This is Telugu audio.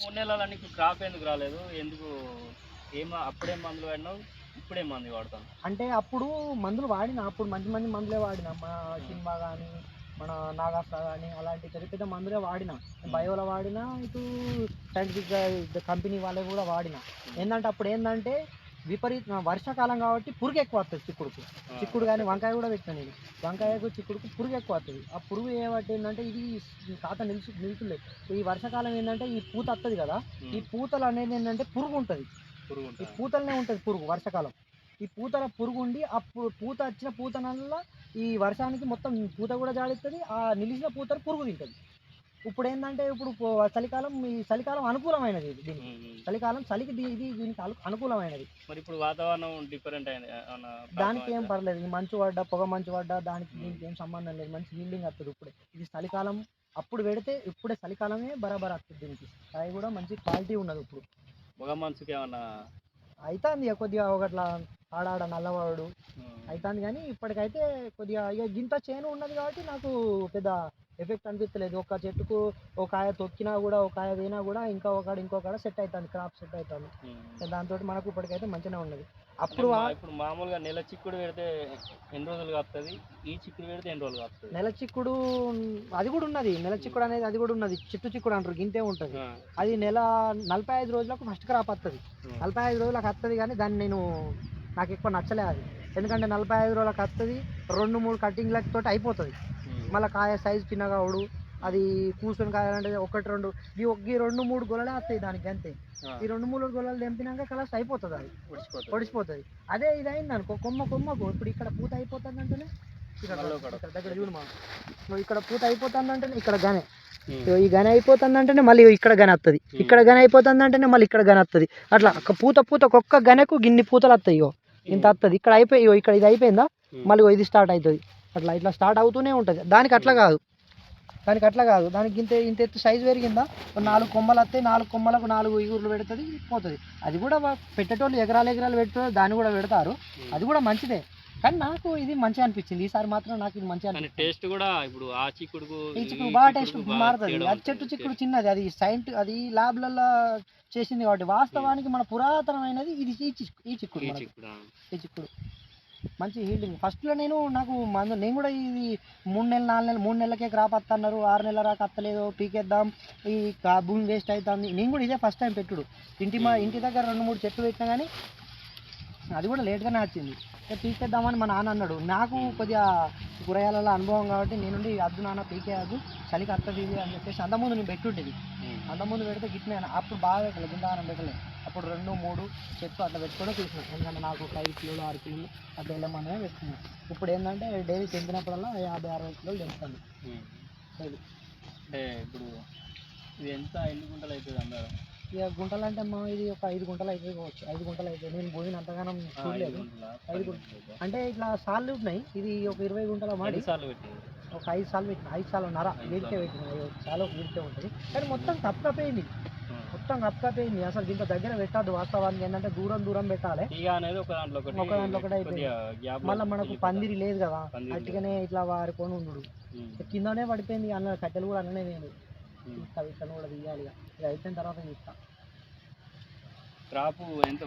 మూడు నెలల నీకు క్రాప్ ఎందుకు రాలేదు? ఎందుకు ఏం అప్పుడే మందులు వాడినావు? ఇప్పుడే మందు వాడతాను అంటే అప్పుడు మందులు వాడిన. అప్పుడు మంచి మంచి మందులే వాడిన. మన సినిమా కానీ మన నాగాస్తా కానీ అలాంటి పెద్ద పెద్ద మందులే వాడిన. బయోలో వాడిన ఇటు సైంటిఫిక్ కంపెనీ వాళ్ళే కూడా వాడిన. ఏంటంటే అప్పుడు ఏంటంటే విపరీత వర్షాకాలం కాబట్టి పురుగు ఎక్కువ వస్తుంది చిక్కుడుకు. చిక్కుడు కానీ వంకాయ కూడా పెట్టిన నేను. వంకాయకు చిక్కుడుకు పురుగు ఎక్కువ వస్తుంది ఆ పురుగు ఏమంటే ఏంటంటే ఇది కాత నిలుచు నిలుచులేదు ఈ వర్షాకాలం ఏంటంటే ఈ పూత వస్తుంది కదా ఈ పూతలు అనేది ఏంటంటే పురుగు ఉంటుంది. పురుగు ఈ. పూతలనే ఉంటుంది పురుగు వర్షాకాలం. ఈ పూతల పురుగు ఉండి ఆ పు- పూత వచ్చిన పూతనల్ల ఈ వర్షానికి మొత్తం పూత కూడా జాడిస్తుంది ఆ నిలిచిన పూతలు పురుగు తింటుంది. ఇప్పుడు ఏంటంటే ఇప్పుడు చలికాలం ఈ చలికాలం అనుకూలమైనది ఇది. చలికాలం చలికి ఇది దీనికి అను- అనుకూలమైనది. మరి ఇప్పుడు వాతావరణం డిఫరెంట్ దానికి ఏం? పర్లేదు ఈ మంచు పడ్డా పొగ మంచు పడ్డా దానికి దీనికి ఏం సంబంధం లేదు మంచి హీల్డింగ్ వస్తుంది ఇప్పుడే. ఇది చలికాలం అప్పుడు పెడితే ఇప్పుడే చలికాలమే బరాబర్ వస్తుంది దీనికి. కాయ కూడా మంచి క్వాలిటీ ఉన్నది ఇప్పుడు. పొగ మనసుకి ఏమన్నా అవుతుంది కొద్దిగా ఒకట్లా ఆడాడ నల్లవాడు అవుతుంది కానీ ఇప్పటికైతే కొద్దిగా ఇక గింత చేను ఉన్నది కాబట్టి నాకు పెద్ద ఎఫెక్ట్ అనిపించలేదు ఒక చెట్టుకు ఒక కాయ తొక్కినా కూడా ఒక కాయ వేయినా కూడా ఇంకా ఒకడ ఇంకొకడ సెట్ అవుతుంది క్రాప్ సెట్ అవుతుంది. దాంతో మనకు ఇప్పటికైతే మంచిగా ఉన్నది. అప్పుడు ఇప్పుడు మామూలుగా నెల చిక్కుడు పెడితే ఎన్ని రోజులు కాస్తుంది ఈ చిక్కుడు పెడితే ఎన్ని రోజులు కాస్తుంది నెల చిక్కుడు అది కూడా ఉన్నది. నెల చిక్కుడు అనేది అది కూడా ఉన్నది. చిట్టు చిక్కుడు అంటారు గింతే ఉంటుంది. అది నెల నలభై ఐదు రోజులకు ఫస్ట్ క్రాప్ వస్తుంది నలభై ఐదు రోజులకు వస్తుంది కానీ దాన్ని నేను నాకు ఎక్కువ నచ్చలే అది. ఎందుకంటే నలభై ఐదు రోజులకు వస్తుంది రెండు మూడు కటింగ్లకి తోటి అయిపోతుంది. మళ్ళీ కాయ సైజు చిన్నగా ఉడు అది కూర్చొని కాయాలంటే ఒకటి రెండు. ఈ రెండు మూడు గొలలే వస్తాయి దానికి అంతే. ఈ రెండు మూడు గొలలు తెంపినాక కలర్స్ అయిపోతుంది అది. పొడిచిపోతుంది అదే ఇది అయింది అనుకో కొమ్మ కొమ్మకు ఇప్పుడు ఇక్కడ పూత అయిపోతుంది అంటేనే దగ్గర చూడు మా. ఇక్కడ పూత అయిపోతుంది అంటేనే ఇక్కడ గనే ఈ గన అయిపోతుంది అంటేనే మళ్ళీ ఇక్కడ గన వస్తుంది ఇక్కడ గన అయిపోతుంది అంటేనే మళ్ళీ ఇక్కడ గన వస్తుంది అట్లా ఒక పూత పూత ఒక్క గనకు గిన్ని పూతలు వస్తాయి ఇంత వస్తుంది ఇక్కడ అయిపోయి ఇక్కడ ఇది అయిపోయిందా? మళ్ళీ ఇది స్టార్ట్ అవుతుంది. అట్లా ఇట్లా స్టార్ట్ అవుతూనే ఉంటుంది. దానికి అట్లా కాదు. దానికి అట్లా కాదు. దానికి ఇంత ఇంత ఎత్తు సైజు పెరిగిందా? నాలుగు కొమ్మలు వస్తాయి నాలుగు కొమ్మలకు నాలుగు ఇగుర్లు పెడుతుంది పోతుంది. అది కూడా పెట్టేటోళ్ళు ఎకరాలు ఎకరాలు పెట్టుకో దాన్ని కూడా పెడతారు. అది కూడా మంచిదే. కానీ నాకు ఇది మంచిగా అనిపించింది. ఈసారి మాత్రం నాకు ఇది మంచిగా అనిపించింది. టేస్ట్ కూడా ఇప్పుడు ఆ చిక్కుడుకు ఈ చిక్కుడు బాగా టేస్ట్ మారుతుంది. అది చెట్టు. చిక్కుడు చిన్నది అది సైంట్ అది ల్యాబ్లలో చేసింది కాబట్టి వాస్తవానికి మన పురాతనమైనది ఇది ఈ చిక్కు ఈ చిక్కుడు ఈ. చిక్కుడు. ఈ చిక్కుడు. మంచి హీల్డింగ్ ఫస్ట్లో నేను నాకు మందు నేను కూడా ఇది మూడు నెలలు నాలుగు నెలలు మూడు నెలలకే క్రాప్ వస్తున్నారు ఆరు నెలల రాక వస్తలేదు పీకేద్దాం. ఈ భూమి వేస్ట్ అవుతుంది నేను కూడా ఇదే ఫస్ట్ టైం పెట్టుడు. ఇంటి మా ఇంటి దగ్గర రెండు మూడు చెట్లు పెట్టినా కానీ అది కూడా లేట్గానే వచ్చింది. పీకేద్దామని మా నాన్న అన్నాడు. నాకు కొద్దిగా కూరగాయలలో అనుభవం కాబట్టి నేనుండి అద్దు నాన్న పీకేయద్దు. చలికి ఇది అని చెప్పేసి అంతకుముందు నేను పెట్టుండేది. ఉమ్. అంతకుముందు పెడితే గిట్నే అప్పుడు బాగా పెట్టలేదు గుండారం పెట్టలేదు అప్పుడు రెండు మూడు చెట్లు అట్లా పెట్టుకొని తీసుకున్నాను ఎందుకంటే నాకు ఒక ఐదు కిలోలు ఆరు కిలోలు అట్లా వెళ్ళమనే పెట్టుకున్నాను ఇప్పుడు ఏంటంటే డైలీ తెంపినప్పుడల్లా యాభై అరవై కిలోలు తెంపుతాను. డైలీ అంటే ఇప్పుడు ఇది ఎంత ఎన్ని గుంటలు అవుతుంది అందరూ? ఇక గుంటలు అంటే మా ఇది ఒక ఐదు గుంటలు అయితే కావచ్చు. ఐదు గుంటలు అయితే నేను పోయిన అంతగానం చూడలేదు. ఐదు గుంటలు. అంటే ఇట్లా సార్లు ఉన్నాయి. ఇది ఒక ఇరవై గుంటల మాడి. సార్లు పెట్టింది? ఒక ఐదు సార్లు పెట్టిన ఐదు సార్లు నర ఐదు వీడికే సార్లు. పెట్టిన ఒక వీడికే ఉంటుంది కానీ మొత్తం కప్పు కప్పేయింది మొత్తం కప్పు కప్పేయింది అసలు ఇంత దగ్గర పెట్టద్దు వాస్తవానికి ఏంటంటే దూరం దూరం పెట్టాలి ఒక దాంట్లో ఒకటి ఒక దాంట్లో ఒకటి అయిపోయింది. మళ్ళీ మనకు. పందిరి లేదు కదా లేదు. అట్టుగానే ఇట్లా వారుకొని ఉండు. కిందనే పడిపోయింది అన్న కట్టెలు కూడా అన్ననే నేను ఉమ్. ఇట్లా కూడా తీయాలి ఇక ఇది అయిపోయిన తర్వాత ఇస్తా క్రాప్ ఎంత